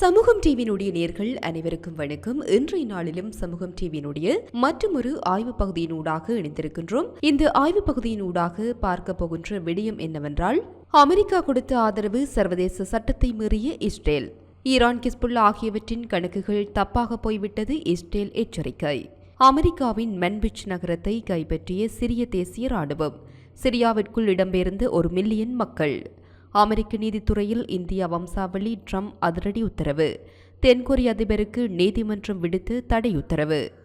சமூகம் டிவியினுடைய நேர்கள் அனைவருக்கும் வணக்கம். இன்றைய நாளிலும் சமூகம் டிவியினுடைய மற்றொரு ஆய்வு பகுதியினூடாக இணைந்திருக்கின்றோம். இந்த ஆய்வு பகுதியினூடாக பார்க்க போகின்ற விடயம் என்னவென்றால் அமெரிக்கா கொடுத்த ஆதரவு சர்வதேச சட்டத்தை மீறிய இஸ்ரேல். ஈரான் கிஸ்புல்லா ஆகியவற்றின் கணக்குகள் தப்பாக போய்விட்டது இஸ்ரேல் எச்சரிக்கை. அமெரிக்காவின் மென்பிச் நகரத்தை கைப்பற்றிய சிரிய தேசிய ராணுவம். சிரியாவிற்குள் இடம்பெயர்ந்து ஒரு மில்லியன் மக்கள். அமெரிக்க நீதித்துறையில் இந்திய வம்சாவளி ட்ரம்ப் அதிரடி உத்தரவு. தென்கொரிய அதிபருக்கு நீதிமன்றம் விடுத்து தடை உத்தரவு.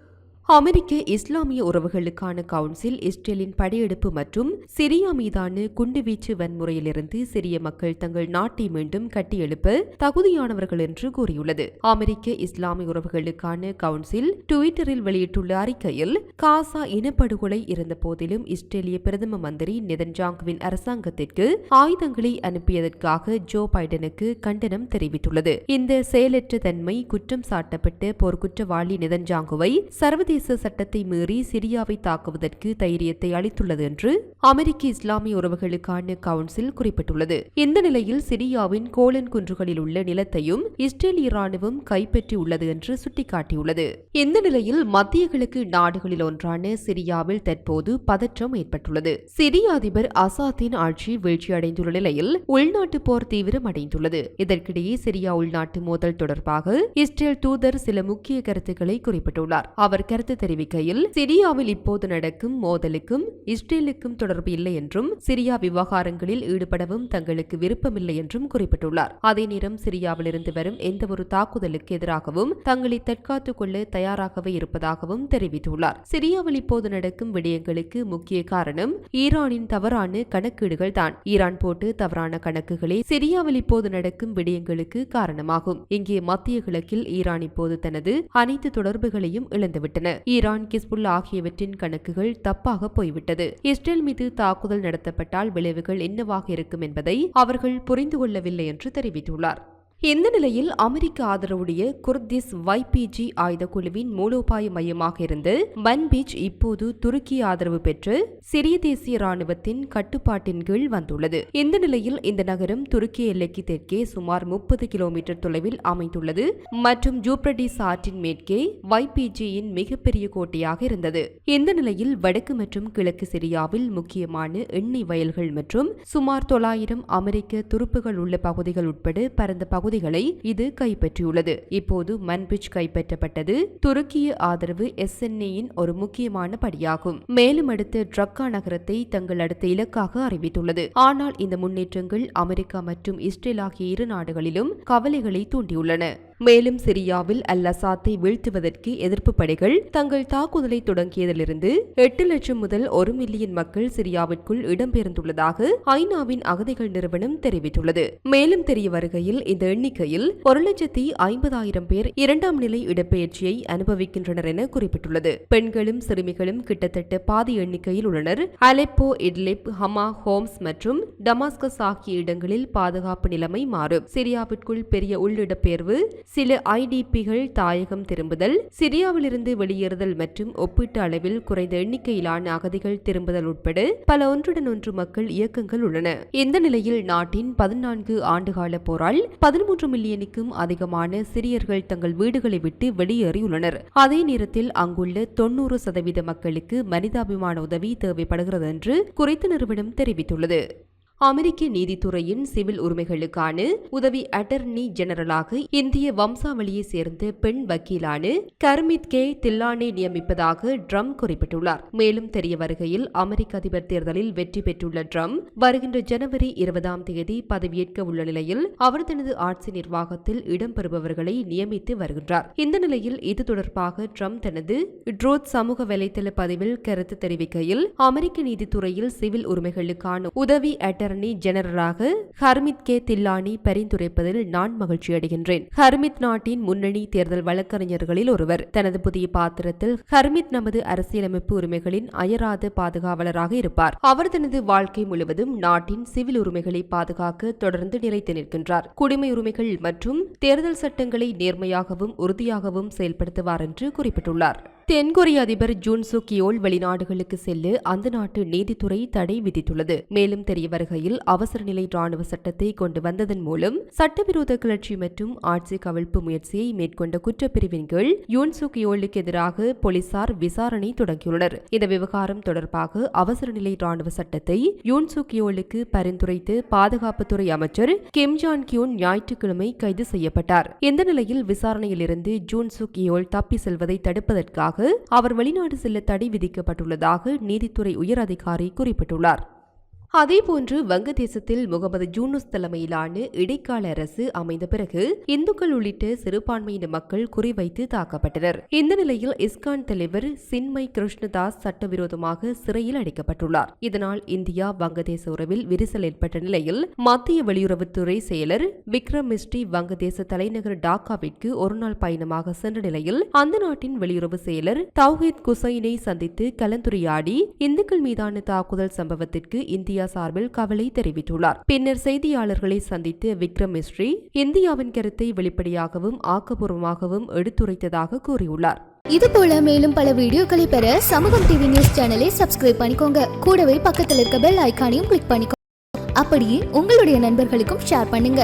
அமெரிக்க இஸ்லாமிய உறவுகளுக்கான கவுன்சில் இஸ்ரேலின் படையெடுப்பு மற்றும் சிரியா மீதான குண்டுவீச்சு வன்முறையிலிருந்து சிரிய மக்கள் தங்கள் நாட்டை மீண்டும் கட்டியெழுப்ப தகுதியானவர்கள் என்று கூறியுள்ளது. அமெரிக்க இஸ்லாமிய உறவுகளுக்கான கவுன்சில் டுவிட்டரில் வெளியிட்டுள்ள அறிக்கையில் காசா இனப்படுகொலை இருந்த போதிலும் இஸ்ரேலிய பிரதம மந்திரி நெதன்ஜாங்குவின் அரசாங்கத்திற்கு ஆயுதங்களை அனுப்பியதற்காக ஜோ பைடனுக்கு கண்டனம் தெரிவித்துள்ளது. இந்த செயலற்ற தன்மை குற்றம் சாட்டப்பட்ட போர்க்குற்றவாளி நெதன்ஜாங்குவை சர்வதேச சர்வதேச சட்டத்தை மீறி சிரியாவை தாக்குவதற்கு தைரியத்தை அளித்துள்ளது என்று அமெரிக்க இஸ்லாமிய உறவுகளுக்கான கவுன்சில் குறிப்பிட்டுள்ளது. இந்த நிலையில் சிரியாவின் கோலன் குன்றுகளில் உள்ள நிலத்தையும் இஸ்ரேலிய ராணுவம் கைப்பற்றியுள்ளது என்று சுட்டிக்காட்டியுள்ளது. இந்த நிலையில் மத்திய கிழக்கு நாடுகளில் ஒன்றான சிரியாவில் தற்போது பதற்றம் ஏற்பட்டுள்ளது. சிரிய அதிபர் அசாத்தின் ஆட்சி வீழ்ச்சியடைந்துள்ள நிலையில் உள்நாட்டு போர் தீவிரமடைந்துள்ளது இதற்கிடையே சிரியா உள்நாட்டு மோதல் தொடர்பாக இஸ்ரேல் தூதர் சில முக்கிய கருத்துக்களை குறிப்பிட்டுள்ளார். அவர் கருத்து தெரிவிக்கையில் சிரியாவில் இப்போது நடக்கும் மோதலுக்கும் இஸ்ரேலுக்கும் தொடர்பு இல்லை என்றும் சிரியா விவகாரங்களில் ஈடுபடவும் தங்களுக்கு விருப்பமில்லை என்றும் குறிப்பிட்டுள்ளார். அதே நேரம் சிரியாவில் இருந்து வரும் எந்தவொரு தாக்குதலுக்கு எதிராகவும் தங்களை தற்காத்துக் கொள்ள தயாராகவே இருப்பதாகவும் தெரிவித்துள்ளார். சிரியாவில் இப்போது நடக்கும் விடயங்களுக்கு முக்கிய காரணம் ஈரானின் தவறான கணக்கீடுகள் தான். ஈரான் போட்டு தவறான கணக்குகளே சிரியாவில் இப்போது நடக்கும் விடயங்களுக்கு காரணமாகும். இங்கே மத்திய கிழக்கில் ஈரான் இப்போது தனது அனைத்து தொடர்புகளையும் இழந்துவிட்டன. ஈரான் கிஸ்புல் ஆகியவற்றின் கணக்குகள் தப்பாக போய்விட்டது. இஸ்ரேல் மீது தாக்குதல் நடத்தப்பட்டால் விளைவுகள் என்னவாக இருக்கும் என்பதை அவர்கள் புரிந்து கொள்ளவில்லை என்று தெரிவித்துள்ளார். இந்த நிலையில் அமெரிக்க ஆதரவுடைய குர்திஸ் வைபிஜி ஆயுத குழுவின் மூலோபாய மையமாக இருந்து பன்பீச் இப்போது துருக்கி ஆதரவு பெற்று சிரிய தேசிய ராணுவத்தின் கட்டுப்பாட்டின் கீழ் வந்துள்ளது. இந்த நிலையில் இந்த நகரம் துருக்கி எல்லைக்கு தெற்கே சுமார் முப்பது கிலோமீட்டர் தொலைவில் அமைந்துள்ளது மற்றும் ஜூப்ரடிஸ் ஆற்றின் மேற்கே வைபிஜியின் மிகப்பெரிய கோட்டையாக இருந்தது. இந்த நிலையில் வடக்கு மற்றும் கிழக்கு சிரியாவில் முக்கியமான எண்ணெய் வயல்கள் மற்றும் சுமார் தொள்ளாயிரம் அமெரிக்க துருப்புகள் உள்ள பகுதிகள் உட்பட பரந்த பகுதி பகுதிகளை இது கைப்பற்றியுள்ளது. இப்போது மன்பிச் கைப்பற்றப்பட்டது துருக்கிய ஆதரவு எஸ்என்ஏயின் ஒரு முக்கியமான படியாகும். மேலும் அடுத்த ட்ரக்கா நகரத்தை தங்கள் அடுத்த இலக்காக அறிவித்துள்ளது. ஆனால் இந்த முன்னேற்றங்கள் அமெரிக்கா மற்றும் இஸ்ரேல் ஆகிய இரு நாடுகளிலும் கவலைகளை தூண்டியுள்ளன. மேலும் சிரியாவில் அல் அசாத்தை வீழ்த்துவதற்கு எதிர்ப்பு படைகள் தங்கள் தாக்குதலை தொடங்கியதிலிருந்து எட்டு லட்சம் முதல் ஒரு மில்லியன் மக்கள் சிரியாவிற்குள் இடம்பெயர்ந்துள்ளதாக ஐநாவின் அகதிகள் நிறுவனம் தெரிவித்துள்ளது. மேலும் தெரிய வருகையில் இந்த எண்ணிக்கையில் ஒரு லட்சத்தி ஐம்பதாயிரம் பேர் இரண்டாம் நிலை இடப்பெயர்ச்சியை அனுபவிக்கின்றனர் என குறிப்பிட்டுள்ளது. பெண்களும் சிறுமிகளும் கிட்டத்தட்ட பாதி எண்ணிக்கையில் உள்ளனர். அலெப்போ இட்லிப் ஹமா ஹோம்ஸ் மற்றும் டமாஸ்கஸ் ஆகிய இடங்களில் பாதுகாப்பு நிலைமை மாறும். சிரியாவிற்குள் பெரிய உள்ளிடப்பெயர்வு சில ஐடிபிகள் தாயகம் திரும்புதல் சிரியாவிலிருந்து வெளியேறுதல் மற்றும் ஒப்பீட்டு அளவில் குறைந்த எண்ணிக்கையிலான அகதிகள் திரும்புதல் உட்பட பல ஒன்றுடன் ஒன்று மக்கள் இயக்கங்கள் உள்ளன. இந்த நிலையில் நாட்டின் பதினான்கு ஆண்டுகால போரால் பதிமூன்று மில்லியனுக்கும் அதிகமான சிரியர்கள் தங்கள் வீடுகளை விட்டு வெளியேறியுள்ளனர். அதே நேரத்தில் அங்குள்ள தொன்னூறு சதவீத மக்களுக்கு மனிதாபிமான உதவி தேவைப்படுகிறது என்று குறித்த நிறுவனம் தெரிவித்துள்ளது. அமெரிக்க நீதித்துறையின் சிவில் உரிமைகளுக்கான உதவி அட்டர்னி ஜெனரலாக இந்திய வம்சாவளியை சேர்ந்த பெண் வக்கீலான கர்மித் கே. தில்லானே நியமிப்பதாக ட்ரம் குறிப்பிட்டுள்ளார். மேலும் தெரிய வருகையில் அமெரிக்க அதிபர் தேர்தலில் வெற்றி பெற்றுள்ள ட்ரம் வருகின்ற ஜனவரி இருபதாம் தேதி பதவியேற்க உள்ள நிலையில் அவர் தனது ஆட்சி நிர்வாகத்தில் இடம்பெறுபவர்களை நியமித்து வருகின்றார். இந்த நிலையில் இது தொடர்பாக ட்ரம் தனது ட்ரோத் சமூக வலைதள பதிவில் கருத்து தெரிவிக்கையில் அமெரிக்க நீதித்துறையில் சிவில் உரிமைகளுக்கான உதவி அட்டர் அட்டர்னி ஜெனரலாக ஹர்மித் கே. தில்லானி பரிந்துரைப்பதில் நான் மகிழ்ச்சி அடைகின்றேன். ஹர்மித் நாட்டின் முன்னணி தேர்தல் வழக்கறிஞர்களில் ஒருவர். தனது புதிய பாத்திரத்தில் ஹர்மித் நமது அரசியலமைப்பு உரிமைகளின் அயராத பாதுகாவலராக இருப்பார். அவர் தனது வாழ்க்கை முழுவதும் நாட்டின் சிவில் உரிமைகளை பாதுகாக்க தொடர்ந்து நிலைத்து நிற்கின்றார். குடிமை உரிமைகள் மற்றும் தேர்தல் சட்டங்களை நேர்மையாகவும் உறுதியாகவும் செயல்படுத்துவார் என்று குறிப்பிட்டுள்ளார். தென்கொரிய அதிபர் ஜூன் சுக்கியோல் வெளிநாடுகளுக்கு செல்ல அந்த நாட்டு நீதித்துறை தடை விதித்துள்ளது. மேலும் தெரிய வருகையில் அவசர நிலை ராணுவ சட்டத்தை கொண்டு வந்ததன் மூலம் சட்டவிரோத கிளர்ச்சி மற்றும் ஆட்சி கவிழ்ப்பு முயற்சியை மேற்கொண்ட குற்றப்பிரிவின் கீழ் யூன் சுக்கியோலுக்கு எதிராக போலீசார் விசாரணை தொடங்கியுள்ளனர். இந்த விவகாரம் தொடர்பாக அவசர நிலை ராணுவ சட்டத்தை யூன் சுக்கியோலுக்கு பரிந்துரைத்து பாதுகாப்புத்துறை அமைச்சர் கிம் ஜான் கியூன் ஞாயிற்றுக்கிழமை கைது செய்யப்பட்டார். இந்த நிலையில் விசாரணையிலிருந்து ஜூன் சுக்கியோல் தப்பி செல்வதை தடுப்பதற்காக அவர் வெளிநாடு செல்ல தடை விதிக்கப்பட்டுள்ளதாக நீதித்துறை உயர் அதிகாரி குறிப்பிட்டுள்ளார். அதேபோன்று வங்கதேசத்தில் முகமது ஜூனுஸ் தலைமையிலான இடைக்கால அரசு அமைந்த பிறகு இந்துக்கள் உள்ளிட்ட சிறுபான்மையின மக்கள் குறிவைத்து தாக்கப்பட்டனர். இந்த நிலையில் இஸ்கான் தலைவர் சின்மை கிருஷ்ணதாஸ் சட்டவிரோதமாக சிறையில் அடைக்கப்பட்டுள்ளார். இதனால் இந்தியா வங்கதேச உறவில் விரிசல் ஏற்பட்ட நிலையில் மத்திய வெளியுறவுத்துறை செயலர் விக்ரம் மிஸ்ரி வங்கதேச தலைநகர் டாக்காவிற்கு ஒருநாள் பயணமாக சென்ற நிலையில் அந்த நாட்டின் வெளியுறவு செயலர் தௌஹித் குசைனை சந்தித்து கலந்துரையாடி இந்துக்கள் மீதான தாக்குதல் சம்பவத்திற்கு இந்தியா சார்பில் கவலை தெரிவித்துள்ளார். பின்னர் செய்தியாளர்களை சந்தித்து விக்ரம் மிஸ்ரி இந்தியாவின் கருத்தை வெளிப்படையாகவும் ஆக்கப்பூர்வமாகவும் எடுத்துரைத்ததாக கூறியுள்ளார். இது போல மேலும் பல வீடியோக்களை பெற சமூகம் டிவி நியூஸ் சேனலை சப்ஸ்கிரைப் பண்ணிக்கோங்க. கூடவே பக்கத்தில் இருக்க பெல் ஐக்கானையும் கிளிக் பண்ணிக்கோங்க அப்படியே உங்களுடைய நண்பர்களுக்கும் ஷேர் பண்ணுங்க.